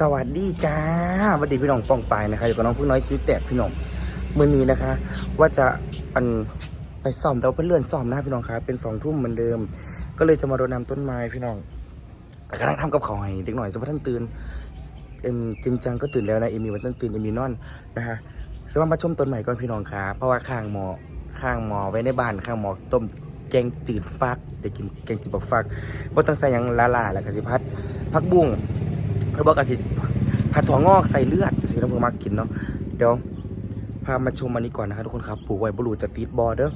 สวัสดีจ้าสวัสดีพี่น้องป้องปายนะคะอยู่กับน้องพึ่งน้อยคิ้วแตกพี่น้องมือนี้นะคะ ว่าจะอันไปซ้อมแต่ว่าเพื่อนเลื่อนซ้อมนะพี่น้องครับเป็นสองทุ่มเหมือนเดิม ก็เลยจะมารดน้ำต้นไม้พี่น้องกำลังทำกับข้าให้เด็กหน่อยจะมาท่านตื่นเอ็มจิมจังก็ตื่นแล้วนะเอ็มมีวันต้นตื่นเอ็มมีนอนนะคะจะว่ามาชมต้นใหม่ก่อนพี่น้องครับเพราะว่าข้างหมอข้างหมอไว้ในบ้านข้างหมอต้มแกงจืดฟักจะกินแกงจืดบักฟักบ่ต้องใส่ยังลาลาแล้วก็สิพัดผักบุ้ง หรือบอกกสิผัดถั่วงอกใส่เลือดสีน้ำผึ้งมากินเนาะเดี๋ยวพามาชมอันนี้ก่อนนะครับทุกคนครับปลูกไว้บรูจะติดบอเด้อ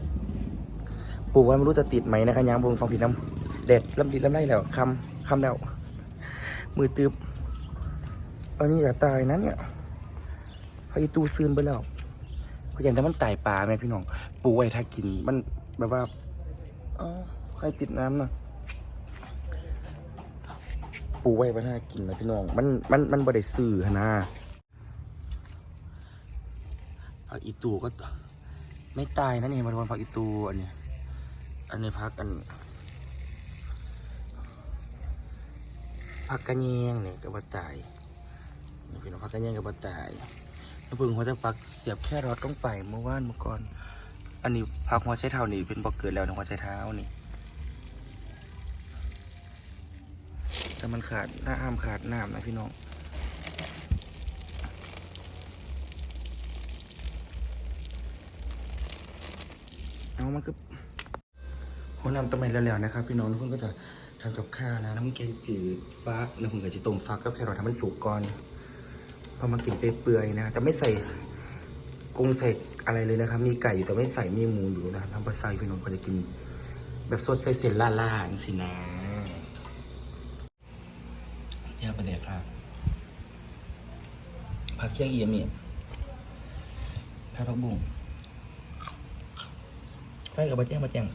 ปลูกไว้ไม่รู้จะติดไหมนะคะยางบงฟังผิดน้ำเด็ดลำดีลำไรแล้วคำคำแล้วมือตืบอันนี้อย่าตายนะเนี่ยพอีตูซึนไปแล้วก็อย่างแต่มันไต่ปลาไหมพี่น้องปลูกไว้ถ้ากินมันแบบว่า เอ้าใครติดน้ำนะ ปูไว้ไว้ถ้ากินนะพี่น้อง มันมันมันบ่ได้ซื้อหนะผักอีตูก็ ไม่ตายนะนี่มันวันผักอีตูอันนี้อันนี้พักอันผักกระเนียงเนี่ยก็บ่ตายนี่พี่น้องผักกระเนียงก็บ่ตายน้ำพึ่งเขาจะฟักเสียบแค่รอดต้องไปเมื่อวานเมื่อก่อน อันนี้ผักหัวใช้เท้านี่เป็นบอกเกิดแล้วนะหัวใช้เท้านี่ แต่มันขาดหน้าอ้ามขาดน้ำนะพี่น้องเอามันก็หัวนำต้นไมแล้วๆนะครับ พี่น้องทุกคนก็จะทำกับข้าวนะน้ำแกงจืดฟักแล้วผมก็จะต้มฟักกับแครอททำมันสุกก่อนพอมากินเปื่อยๆนะจะไม่ใส่กุ้งใส่อะไรเลยนะครับ มีไก่อยู่แต่ไม่ใส่มีหมูอยู่นะทำปลาไส้พี่น้องก็จะกิน แบบสดใส่เส้นล่าๆอย่าสินะ แย่ประเดี๋ยวครับผักเคี่ยงเอี่ยมเนี่ยผักผักบุ้งไฟกับบะแจ้งบะแจ้ง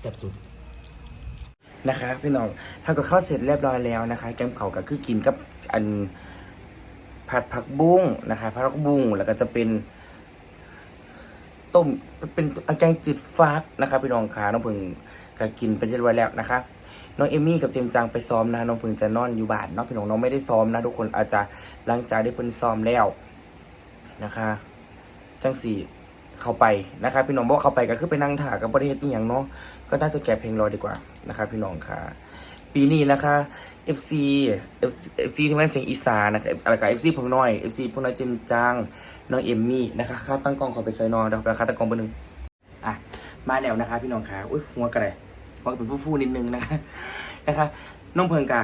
แซ่บสุดนะคะพี่น้องทำกับข้าวเสร็จเรียบร้อยแล้วนะคะ แกมเขาก็คือกินกับอัน ผัดผักบุ้งนะคะผัดผักบุ้งแล้วก็จะเป็น ต้มเป็นแกงจืดฟักนะคะพี่น้องขาน้องพึ่งก็กินไปเรียบร้อยแล้วนะคะ น้องเอมี่กับเจมจังไปซ้อมนะน้องพึ่งจะนอนอยู่บ้านเนาะพี่น้องน้องไม่ได้ซ้อมนะ ทุกคนอาจจะหลังจากได้เพิ่นซ้อมแล้วนะคะ จังสี่เข้าไปนะคะพี่น้องบอกเข้าไปก็คือไปนั่งถ่ากับประเทศนี่อย่างเนาะก็น่าจะแกะเพลงรอดีกว่านะคะพี่น้องค่ะ ปีนี้นะคะ FC FC ที่มาเสียงอีสานนะครับอะไรกับ FC พงน้อย FC พงน้อยเจมจังน้องเอมมี่นะคะค่าตั้งกล้องขอไปใส่นอนเดี๋ยวไปค่าตั้งกล้องเบอร์หนึ่งอะมาแล้วนะคะ พี่น้องขาอุ้ยหัวกระไรหัวเป็นฟูๆนิดนึงนะคะนะคะน้องเพิงกา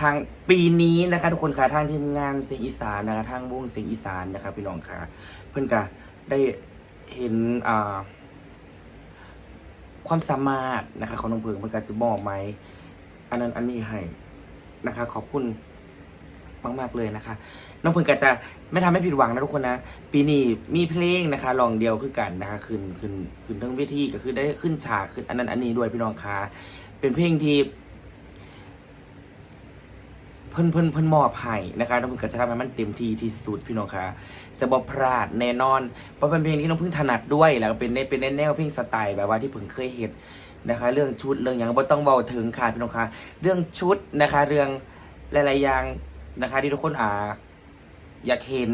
ทางปีนี้นะคะ ทุกคนค่ะทางทีมงานเสียงอีสานนะคะทางวงเสียงอีสานนะคะพี่น้องค่ะเพิ่นกาได้เห็นอ่าความสามารถนะคะของน้องเพิงเพิ่นก็จะบอกไหม อันนั้นอันนี้ให้นะคะ ขอบคุณมากๆเลยนะคะ น้องเพิงก็จะไม่ทำให้ผิดหวังนะทุกคนนะ ปีนี้มีเพลงนะคะลองเดียวคือกันนะคะขึ้นขึ้นขึ้นทั้งเวทีก็คือได้ขึ้นฉากขึ้นอันนั้นอันนี้ด้วยพี่น้องคะเป็นเพลงที่ พิ่นเพิ่นเพิ่นมอบให้นะคะน้องเพิ่งก็จะทำให้มันเต็มที่ที่สุดพี่น้องคะจะบอกพลาดแน่นอน เพราะเป็นเพลงที่น้องเพิ่งถนัดด้วยแล้วก็เป็นในเป็นในแนวเพลงสไตล์แบบว่าที่เพิ่งเคยเห็นนะคะ เรื่องชุดเรื่องอย่างบ่ต้องเบาถึงค่ะพี่น้องคะเรื่องชุดนะคะ เรื่องหลายๆอย่างนะคะ ที่ทุกคนอ่าอยากเห็น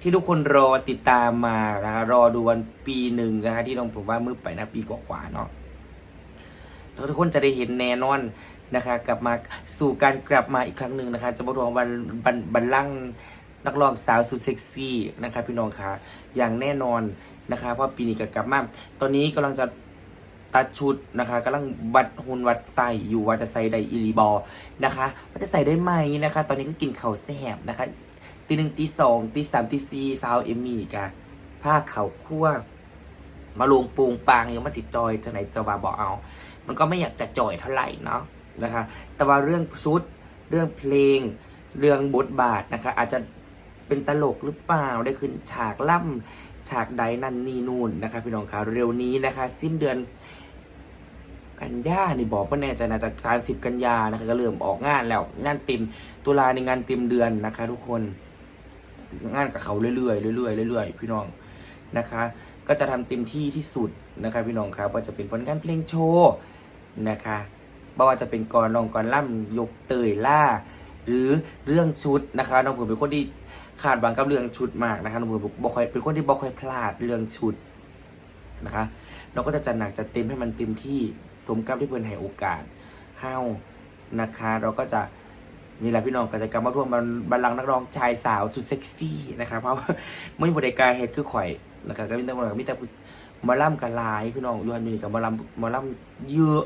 ที่ทุกคนรอติดตามมานะคะรอดูวันปีหนึ่งนะคะที่น้องผมว่ามือไปนะปีกว่าๆเนาะทุกคนจะได้เห็นแน่นอน นะคะกลับมาสู่การกลับมาอีกครั้งหนึ่งนะคะ จะมาทวงวันบันบันลังนักร้องสาวสุดเซ็กซี่นะคะพี่น้องคะอย่างแน่นอนนะคะ เพราะปีนี้ก็กลับมาตอนนี้กำลังจะตัดชุดนะคะกำลังวัดหุ่นวัดใส่อยู่ว่าจะใส่ได้อีหลีบอนะคะว่าจะใส่ได้ไหมนะคะ ตอนนี้ก็กินเข้าแซ่บนะคะตีหนึ่งตีสองตีสามตีสี่สาวเอมมี่กันผ้าเข่าคั่วมาลงปูงปางยังมาจิตจอยจะไหนจะว่าบอกเอา มันก็ไม่อยากจะจ่อยเท่าไหร่เนาะ นะคะ แต่ว่าเรื่องชุด เรื่องเพลง เรื่องบทบาทนะคะ อาจจะเป็นตลกหรือเปล่า ได้ขึ้นฉากล่ำฉากใดนั่นนี่นู่นนะคะ พี่น้องคะเร็วนี้นะคะ สิ้นเดือนกันยานี่บอกว่าแน่ใจนะจากสามสิบกันยานะคะก็เริ่มออกงานแล้ว งานเต็มตุลาในงานเต็มเดือนนะคะ ทุกคน งานกับเขาเรื่อยๆเรื่อยๆเรื่อยๆพี่น้องนะคะ ก็จะทำเต็มที่ที่สุดนะคะ พี่น้องครับว่าจะเป็นผลงานเพลงโชว์นะคะ ไม่ว่าจะเป็นกรลองกรล่ำยกเตยล่า หรือเรื่องชุดนะคะน้องผมเป็นคนที่ขาดหวังกับเรื่องชุดมากนะคะน้องผมบอกค่อยเป็นคนที่บอกค่อยพลาดเรื่องชุดนะคะเราก็จะจัดหนักจัดเต็มให้มันเต็มที่สมกับที่เพื่อนให้โอกาสเฮ้านะคะ เราก็จะนี่แหละพี่น้องกิจกรรมมาร่วมบัลลังก์นักร้องชายสาวชุดเซ็กซี่นะคะเพราะว่าไม่มีบริการเฮดคือข่อยนะคะก็มีแต่มีแต่มาล่ำกันหลายพี่น้องอยู่ันนี้กับมาล่ำมาล่ำเยอะ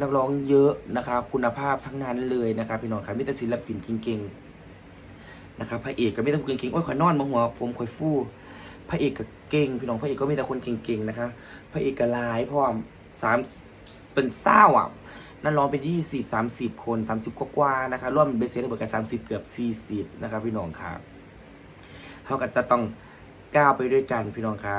นักร้องเยอะนะคะ คุณภาพทั้งนั้นเลยนะคะพี่น้องครับมีแต่ศิลปินเก่งๆนะครับพระเอกก็มีแต่คนเก่งๆโอ้ยข่อยนอนมาหัวผมข่อยฟู่พระเอกก็เก่งพี่น้องพระเอกก็มีแต่คนเก่งๆนะคะ พระเอกก็ลายพร้อมสามเป็นเศร้าอะนั่นร้องเป็นยี่สิบสามสิบคนสามสิบกว่าๆนะคะร่วมเบสเซตเบิร์กับสามสิบเกือบสี่สิบนะครับพี่น้องครับเขาก็จะต้อง ก้าวไปด้วยกันพี่น้องคะ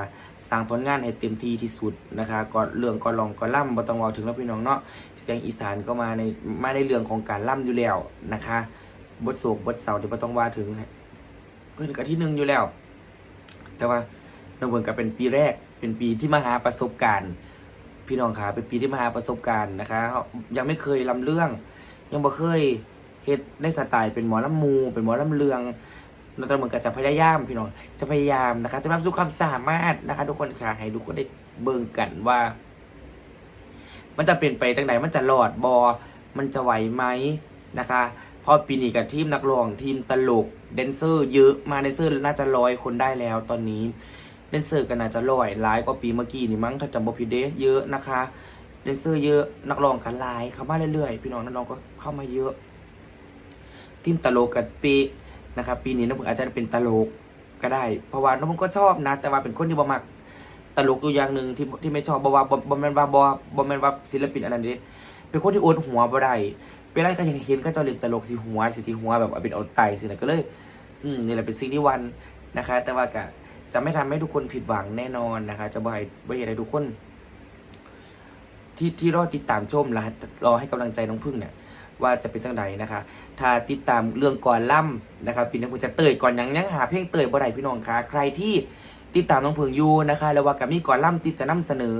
สร้างผลงานให้เต็มที่ที่สุดนะคะก่อนเรื่องก่อนลองก่อนล่ำบ่ต้องรอถึงแล้วพี่น้องเนาะเสียงอีสานก็มาในมาในเรื่องของการล่ำอยู่แล้วนะคะ บทโศกบทเศร้าเดี๋ยวบ่ต้องว่าถึงเพื่อนกับที่หนึ่งอยู่แล้ว แต่ว่าน้องเบิร์ก็เป็นปีแรกเป็นปีที่มาหาประสบการณ์ พี่น้องคะเป็นปีที่มาหาประสบการณ์นะคะ ยังไม่เคยลำเรื่อง ยังบ่เคยเฮ็ดในสไตล์เป็นหมอลำมู เป็นหมอลำเรือง เราจะเหมือนกับจะพยายามพี่น้องจะพยายามนะคะ จะทำสุดความสามารถนะคะ ทุกคนค่ะให้ทุกคนได้เบิ่งกันว่า มันจะเปลี่ยนไปจังไหนมันจะหลอดบอมันจะไหวไหมนะคะเพราะปีนี้กับทีมนักร้องทีมตลกแดนเซอร์เยอะมาแดนเซอร์น่าจะร้อยคนได้แล้วตอนนี้เดนเซอร์ก็น่าจะร้อยหลายกว่าปีเมื่อกี้นี่มั้งถ้าจำบ่ผิดเด้เยอะนะคะเดนเซอร์เยอะนักร้องกันหลายเข้ามาเรื่อยๆพี่น้องนักร้องก็เข้ามาเยอะทีมตลกกันปี นะครับปีนี้น้องผมอาจจะเป็นตลกก็ได้ เพราะว่าน้องผมก็ชอบนะ แต่ว่าเป็นคนที่บ่มักตลกอยู่อย่างหนึ่งที่ที่ไม่ชอบบ่ว่าบ่แม่นว่าบ่บ่แม่นว่าศิลปินอันนั้นเด้เป็นคนที่อดหัวบ่ได้เป็นไรก็ยังเห็นก็จ้าเล่นตลกสิหัวสิที่หัวแบบเอาเป็นเอาไตสินะก็เลย อืมนี่แหละเป็นสิ่งที่วันนะคะ แต่ว่าก็จะไม่ทำให้ทุกคนผิดหวังแน่นอนนะคะ จะบ่อยบ่อยให้ทุกคน ที่ที่รอติดตามชมและรอให้กำลังใจน้องพึ่งเนี่ย ว่าจะเป็นจังใดนะคะ ถ้าติดตามเรื่องก่อนล่ำนะครับปีนี้ผมจะเตยก่อนยังยังหาเพลงเตยบ่ได้พี่น้องคะใครที่ติดตามน้องพึ่งอยู่นะคะแล้วว่ากับมีก่อนล่ำติดจะนำเสนอ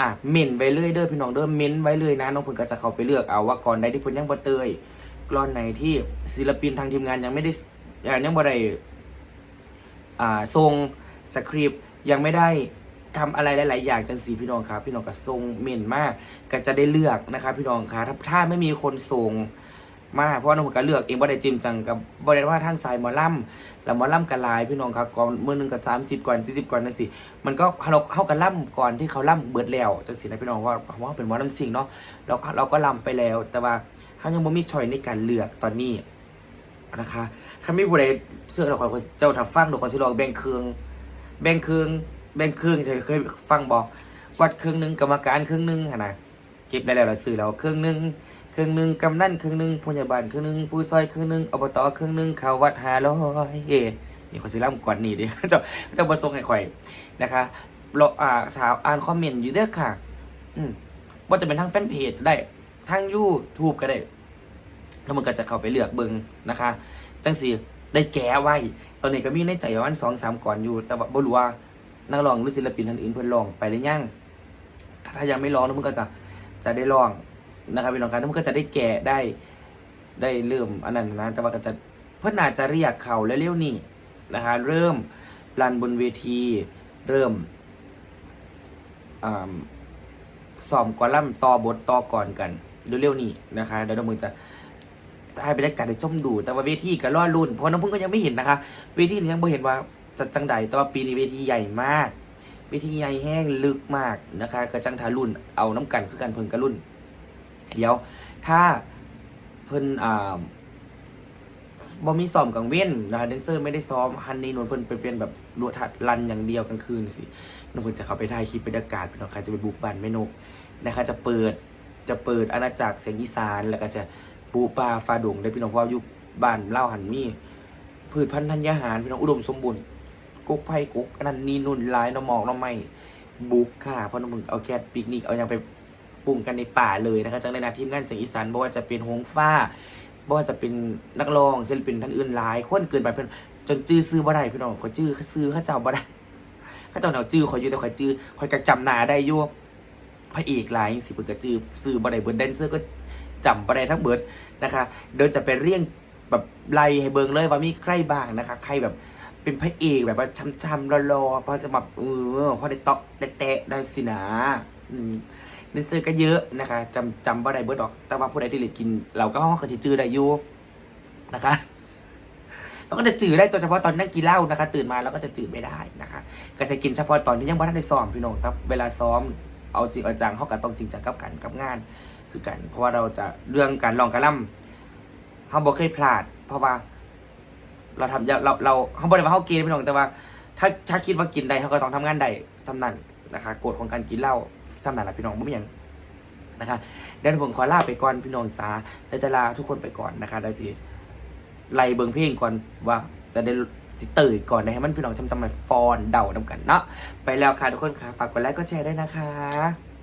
อะเม่นไว้เลยเด้อพี่น้องเด้อเม้นไว้เลยนะน้องพึ่งก็จะเข้าไปเลือกเอาว่าก่อนใดที่เพิ่นยังบ่เตยก่อนไหนที่ศิลปินทางทีมงานยังไม่ได้ยังบ่ได้อ่าทรงสคริปต์ยังไม่ได้ ทำอะไรหลาย ๆ อย่างจังสีพี่น้องครับ พี่น้องก็ทรงเม่นมากก็จะได้เลือกนะครับ พี่น้องครับถ้าถ้าไม่มีคนทรงมากเพราะว่าน้องผมก็เลือกเองบ่ได้จริงจังกับ่ได้ว่าทางสายหมอลำแล้วหมอลำกันลายพี่น้องครับก่อนมือหนึงกับสามสิบก่อนสี่สิบก่อนนั่นสิมันก็เราเข้ากันล่ำก่อนที่เขาล่ำเบิดแล้วจังสินะพี่น้องว่าเพราะว่าเป็นหมอลำสิ่งเนาะเราเราก็ล่ำไปแล้ว แต่ว่าเขายังไม่มีชอยในการเลือกตอนนี้นะคะถ้าไม่ผู้ใดเสื้อเราขอเจ้าทับฟังเราขอสิลองแบ่งเครื่องแบ่งเครื่อง แบ่งเครื่องเธอเคยฟังบอกวัดเครื่องหนึงกรรมการเครื่องหนึงขนาดเก็บได้แล้วเราซื้อแล้วเครื่องหนึงเครื่องหนึงกำนันเครื่องหนึงพยาบาลเครื่องหนึงผู้ซอยเครื่องหนึงอบตเครื่องหนึงข่าววัดหาร้อยเอนี่ขอสิล่ำก่อนนี่ดิเจ้าเจ้าบททรงให้ข่นะคะเราอ่าถามอ่านคอมเมนต์อยู่เด้อค่ะ อืมว่าจะเป็นทั้งแฟนเพจได้ทั้งยูทูบก็ได้ แล้วมันก็จะเข้าไปเลือกเบิงนะคะจังสีได้แก้ไว้ ตอนนี้ก็มีในใจประมาณสองสามก่อนอยู่ แต่ว่าบ่รู้ว่า นักร้องหรือศิลปินท่านอื่นเพิ่อนร้องไปหรือยังถ้ายังไม่ร้องแล้วมันก็จะจะได้ร้องนะครับพี่น้องครับแล้วมันก็จะได้แก่ได้ได้เริ่มอันนั้นนะแต่ว่าก็จะเพิ่อนอาจจะเรียกเขาเร็วๆนี่นะคะเริ่มรันบนเวที เริ่มอ่าซ้อมกอลัมต่อบทต่อก่อนกันเร็วๆนี่นะคะเดี๋ยวน้องมึงจะให้บรรยากาศได้ชมดู แต่ว่าเวทีก็รอรุ่น เพราะน้องพึ่งก็ยังไม่เห็นนะคะ เวทีนี้ยังไม่เห็นว่า จะจังใดแต่ว่าปีนี้เวทีใหญ่มากเวทีใหญ่แห้งลึกมากนะคะกระจังทารุ่นเอาน้ำกันคือกันเพิ่นกระรุ่น เดี๋ยว ถ้าเพิ่นอ่าบอมีซ้อมกลางเว้นนะคะแดนเซอร์ไม่ได้ซ้อมฮันนี่นวลเพิ่นเป็นเป็นแบบรวดทัดรันอย่างเดียวกลางคืนสิน้องเพิ่นจะเข้าไปถ่ายคลิปบรรยากาศพี่น้องคะจะไปบุกบ้านแม่นกนะคะ จะเปิดจะเปิดอาณาจักรเสียงอีสานแล้วก็จะปูปลาฟาดงได้พี่น้องเพราะว่าอยู่บ้านเล่าหันมีพืชพันธุ์ธัญญาหารพี่น้องอุดมสมบูรณ์ กุ๊กไผ่กุ๊กอันนั้นนี่นุ่นลายน้ำหมอกน้ำไม้บุกค่ะเพราะน้องมึงเอาแก๊สปิกนิกเอาอย่างไปปรุงกันในป่าเลยนะคะจังในนาทีมงานเสียงอีสานบ่ว่าจะเป็นหงฟ้าบ่ว่าจะเป็นนักร้องศิลปินท่านอื่นหลายคนเกินไปเพื่อนจนจื้อซื้อบ่ได้พี่น้องก็จื้อซื้อข้าเจ้าบ่ได้ถ้าเจ้าหนาวจื้อคออยู่แต่คอจื้อคอจะจำหนาได้ยู่วพระเอกหลายสิเปิดกระจื้อซื้อบันไดเบิร์ดแดนเซอร์ก็จำบันไดทั้งเบิร์ดนะคะเดี๋ยวจะไปเรียงแบบไล่ให้เบิงเลยว่ามีใครบ้างนะคะ ใครแบบ เป็นพระเอกแบบว่าช้ำๆรอๆพอจะแบบเออพอได้เตาะได้แตะได้สินะอืมแดนเซอร์ก็เยอะนะคะจำจำว่าไดเบิร์ดออก แต่ว่าผู้ใดที่เรียนกิน เราก็ห้องกระจือได้อยู่นะคะเราก็จะจืดได้ตัวเฉพาะตอนนั่งกินเหล้านะคะ ตื่นมาเราก็จะจืดไม่ได้นะคะก็จะกินเฉพาะตอนที่ยังไม่ทันได้ซ้อมพี่น้องครับเวลาซ้อมเอาจริงเอาจังเขาก็ต้องจริงจังกับกันกับงาน คือกัน เพราะว่าเราจะเรื่องการลองการล่ำเขาบอกเคยพลาด เพราะว่า เราทำเราเราเขาบอกเลยว่าเขากินพี่น้องแต่ว่า ถ้าถ้าคิดว่ากินได้เขาก็ต้องทำงานได้สำนันนะคะกฎของการกินเหล้าสำนันละพี่น้องไม่มีอย่างนะคะเดี๋ยวผมขอลาไปก่อนพี่น้องจ้าเดี๋ยวจะลาทุกคนไปก่อนนะคะเดี๋ยวสิไล่เบิงเพลงก่อนว่าจะได้สิเตยก่อนนะให้มันพี่น้องจำจำมาฟอนเดานำกันเนาะไปแล้วค่ะทุกคนค่ะฝากกดไลค์กดแชร์ด้วยนะคะ